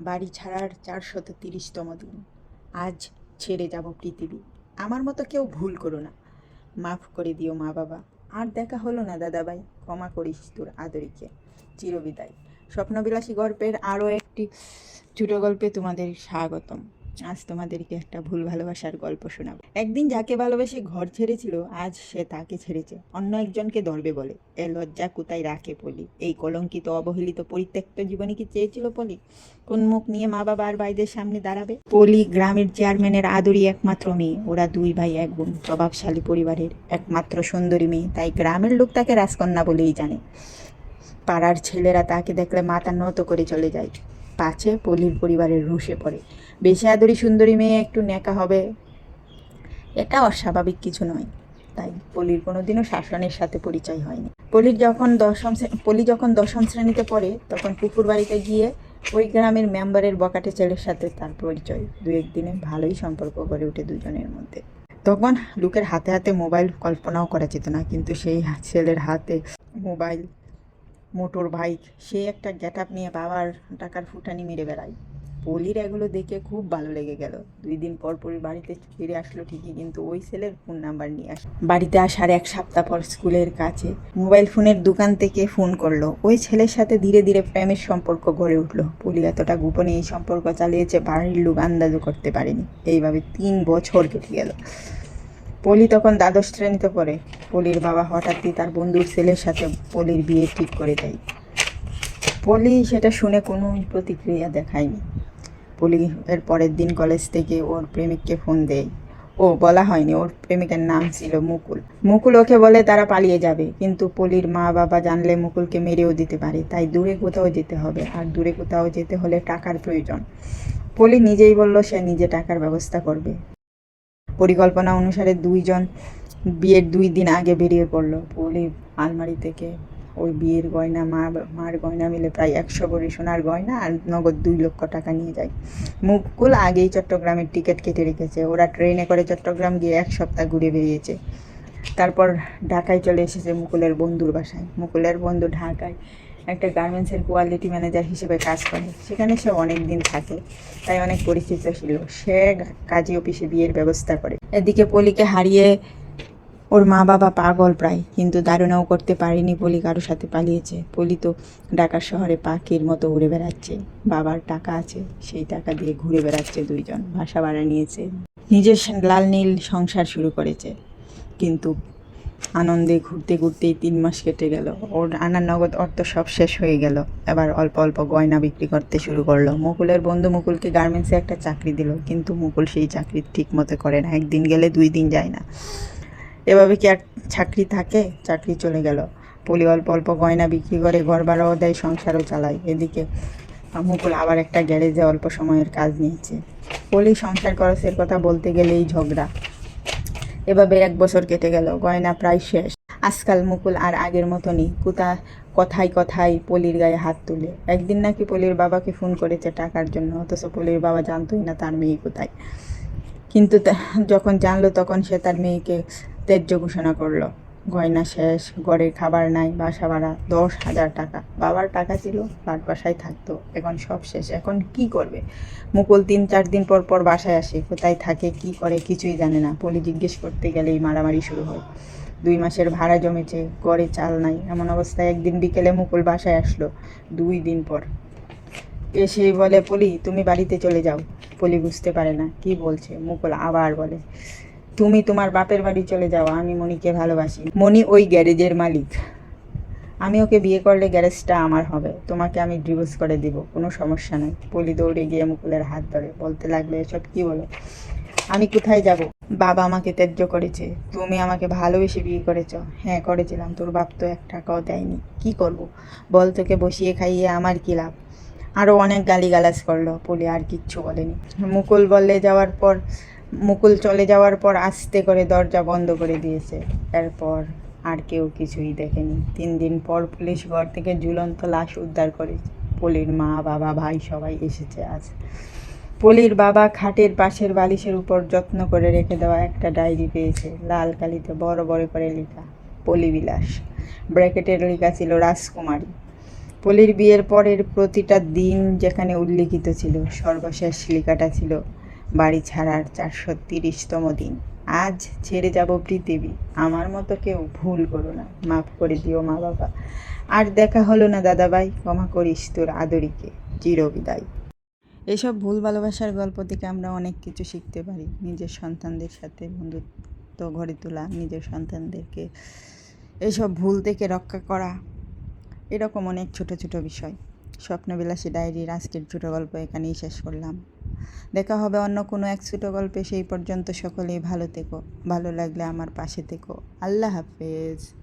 বাড়ি ছাড়ার চারশত তিরিশতম দিন। আজ ছেড়ে যাব পৃথিবী। আমার মতো কেউ ভুল করো না। মাফ করে দিও মা বাবা। আর দেখা হলো না দাদাভাই। ক্ষমা করিস তোর আদরিকে। চিরবিদায়। স্বপ্নবিলাসী গল্পের আরও একটি ছোট গল্পে তোমাদের স্বাগতম। আজ তোমাদেরকে একটা ভুল ভালোবাসার গল্প শোনাবো। একদিন যাকে ভালোবেসে ঘর ছেড়েছিল, আজ সে তাকে ছেড়েছে। অন্য একজনকে ধরবে বলে। এ লজ্জা কোথায় রাখে পলি? এই কলঙ্কিত, অবহেলিত, পরিত্যক্ত জীবনে কি চেয়েছিল পলি? কোন মুখ নিয়ে মা বাবা আর ভাইদের সামনে দাঁড়াবে? পলি গ্রামের চেয়ারম্যানের আদরি একমাত্র মেয়ে। ওরা দুই ভাই, এক বোন। প্রভাবশালী পরিবারের একমাত্র সুন্দরী মেয়ে। তাই গ্রামের লোক তাকে রাজকন্যা বলেই জানে। পাড়ার ছেলেরা তাকে দেখলে মাথা নত করে চলে যায়। পাছে পলির পরিবারের রুষে পড়ে। বেশি আদরি সুন্দরী মেয়ে একটু নেকা হবে, এটা অস্বাভাবিক কিছু নয়। তাই পলির কোনোদিনও শাসনের সাথে পরিচয় হয়নি। পলির যখন দশম পলি যখন দশম শ্রেণীতে পড়ে, তখন পুকুর বাড়িতে গিয়ে ওই গ্রামের মেম্বারের বকাটে ছেলের সাথে তার পরিচয়, দু একদিনে ভালোই সম্পর্ক গড়ে ওঠে দুজনের মধ্যে। তখন লোকের হাতে হাতে মোবাইল কল্পনাও করা যেত না, কিন্তু সেই ছেলের হাতে মোবাইল মোটর বাইক, সে একটা গেট আপ নিয়ে বাবার টাকার ফুটানি মেরে বেড়ায়। পলির এগুলো দেখে খুব ভালো লেগে গেল। দুই দিন পর পরই বাড়িতে ফিরে আসলো ঠিকই, কিন্তু ওই ছেলের ফোন নাম্বার নিয়ে আস। বাড়িতে আসার এক সপ্তাহ পর স্কুলের কাছে মোবাইল ফোনের দোকান থেকে ফোন করল। ওই ছেলের সাথে ধীরে ধীরে প্রেমের সম্পর্ক গড়ে উঠল। পলি এতটা গোপনে এই সম্পর্ক চালিয়েছে, বাড়ির লোক আন্দাজও করতে পারেনি। এইভাবে তিন বছর কেটে গেল। পলি তখন দ্বাদশ শ্রেণীতে পড়ে। পলির বাবা হঠাৎই তার বন্ধুর ছেলের সাথে পলির বিয়ে ঠিক করে দেয়। পলি সেটা শুনে কোনো প্রতিক্রিয়া দেখায়নি। পলি এর পরের দিন কলেজ থেকে ওর প্রেমিককে ফোন দেয়। ও বলা হয়নি, ওর প্রেমিকের নাম ছিল মুকুল। মুকুল ওকে বলে তারা পালিয়ে যাবে, কিন্তু পলির মা বাবা জানলে মুকুলকে মেরেও দিতে পারে। তাই দূরে কোথাও যেতে হবে, আর দূরে কোথাও যেতে হলে টাকার প্রয়োজন। পলি নিজেই বলল, সে নিজে টাকার ব্যবস্থা করবে। পরিকল্পনা অনুসারে দুইজন বিয়ের দুই দিন আগে বেরিয়ে পড়ল পলি আলমারি থেকে। ওই বিয়ের গয়না, মা, মার গয়না মিলে প্রায় একশো ভরি সোনার গয়না আর নগদ দুই লক্ষ টাকা নিয়ে যায়। মুকুল আগেই চট্টগ্রামের টিকিট কেটে রেখেছে। ওরা ট্রেনে করে চট্টগ্রাম গিয়ে এক সপ্তাহ ঘুরে বেরিয়েছে। তারপর ঢাকায় চলে এসেছে মুকুলের বন্ধুর বাসায়। মুকুলের বন্ধু ঢাকায় একটা গার্মেন্টসের কোয়ালিটি ম্যানেজার হিসেবে কাজ করে। সেখানে সে অনেক দিন থাকে, তাই অনেক পরিচিত ছিল। সে কাজী অফিসে বিয়ের ব্যবস্থা করে। এদিকে পলিকে হারিয়ে ওর মা বাবা পাগল প্রায়, কিন্তু ধারণাও করতে পারেনি পলি কারোর সাথে পালিয়েছে। পলি তো, ঢাকার শহরে পাখির মতো উড়ে বেড়াচ্ছে। বাবার টাকা আছে, সেই টাকা দিয়ে ঘুরে বেড়াচ্ছে দুইজন, বাসা ভাড়া নিয়েছে। নিজের লাল নীল সংসার শুরু করেছে। কিন্তু আনন্দে ঘুরতে ঘুরতেই তিন মাস কেটে গেল। ওর আনার নগদ অর্থ সব শেষ হয়ে গেল। এবার অল্প অল্প গয়না বিক্রি করতে শুরু করল। মুকুলের বন্ধু মুকুলকে গার্মেন্টসে একটা চাকরি দিল, কিন্তু মুকুল সেই চাকরি ঠিক মতো করে না। একদিন গেলে দুই দিন যায় না। এভাবে কি আর চাকরি থাকে? চাকরি চলে গেল। পলি অল্প অল্প গয়না বিক্রি করে ঘর ভাড়াও দেয়, সংসারও চালায়। এদিকে মুকুল আবার একটা গ্যারেজে অল্প সময়ের কাজ নিয়েছে। পলি সংসার খরচের কথা বলতে গেলেই ঝগড়া। এভাবে এক বছর কেটে গেল, গয়না প্রায় শেষ। আজকাল মুকুল আর আগের মতনই কোথা কথায় কথায় পলির গায়ে হাত তুলে। একদিন নাকি পলির বাবাকে ফোন করেছে টাকার জন্য, অথচ পলির বাবা জানতোই না তার মেয়ে কোথায়। কিন্তু যখন জানলো তখন সে তার মেয়েকে ত্যায্য ঘোষণা করল। গয়না শেষ ঘরে খাবার নাই, বাসা ভাড়া, দশ হাজার টাকা। বাবার টাকা ছিল বাট বাসায় থাকতো। এখন সব শেষ। এখন কি করবে? মুকুল তিন, চার দিন পর পর বাসায় আসে। কোথায় থাকে, কি করে, কিছুই জানে না। পলি জিজ্ঞেস করতে গেলেই মারামারি শুরু হয়। দুই মাসের ভাড়া জমেছে, ঘরে চাল নাই। এমন অবস্থায় একদিন বিকেলে মুকুল বাসায় আসলো, দুই দিন পর। এসে বলে, পলি, তুমি বাড়িতে চলে যাও। পলি বুঝতে পারে না, কি বলছে? মুকুল আবার বলে তুমি তোমার বাপের বাড়ি চলে যাও, আমি মণিকে ভালোবাসি। মণি ওই গ্যারেজের মালিক। আমি ওকে বিয়ে করলে গ্যারেজটা আমার হবে। তোমাকে আমি ডিভোর্স করে দিব, কোনো সমস্যা নেই। পলি দৌড়ে গিয়ে মুকুলের হাত ধরে, বলতে লাগল, এসব কি বলো? আমি কোথায় যাব? বাবা আমাকে ত্যায্য করেছে। তুমি আমাকে ভালোবেসে বিয়ে করেছ? হ্যাঁ করেছিলাম। তোর বাপ তো এক টাকাও দেয়নি। কি করব? বল তোকে বসিয়ে খাইয়ে আমার কি লাভ? আরও অনেক গালিগালাজ করল। পলি আর কিচ্ছু বলেনি। মুকুল বলে যাওয়ার পর মুকুল চলে যাওয়ার পর আস্তে করে দরজা বন্ধ করে দিয়েছে। এরপর আর কেউ কিছুই দেখেনি। তিন দিন পর পুলিশ ঘর থেকে ঝুলন্ত লাশ উদ্ধার করেছে পলির মা, বাবা, ভাই সবাই এসেছে আজ। পলির বাবা খাটের পাশের বালিশের উপর যত্ন করে রেখে দেওয়া একটা ডায়েরি পেয়েছে, লাল কালিতে বড় বড় করে লেখা পলি বিলাস ব্র্যাকেটের লেখা ছিল, রাজকুমারী। পলির বিয়ের পরের প্রতিটা দিন যেখানে উল্লেখিত ছিল, সর্বশেষ লেখাটা ছিল বাড়ি ছাড়ার চারশো তিরিশতম দিন। আজ ছেড়ে যাব পৃথিবী। আমার মতো কেউ ভুল করো না, মাফ করে দিও মা বাবা। আর দেখা হলো না দাদাভাই, ক্ষমা করিস তোর আদরিকে, চিরবিদায়। এসব ভুল ভালোবাসার গল্প থেকে আমরা অনেক কিছু শিখতে পারি। নিজের সন্তানদের সাথে বন্ধুত্ব গড়ে তোলা, নিজের সন্তানদেরকে এসব ভুল থেকে রক্ষা করা, এরকম অনেক ছোট ছোট বিষয়। স্বপ্নবিলাসী ডায়েরির আজকের ছোট গল্প এখানেই শেষ করলাম। দেখা হবে অন্য কোনো এক ছোট গল্পে, সেই পর্যন্ত সকলেই ভালো থেকো, ভালো লাগলে আমার পাশে থেকো। আল্লাহ হাফেজ।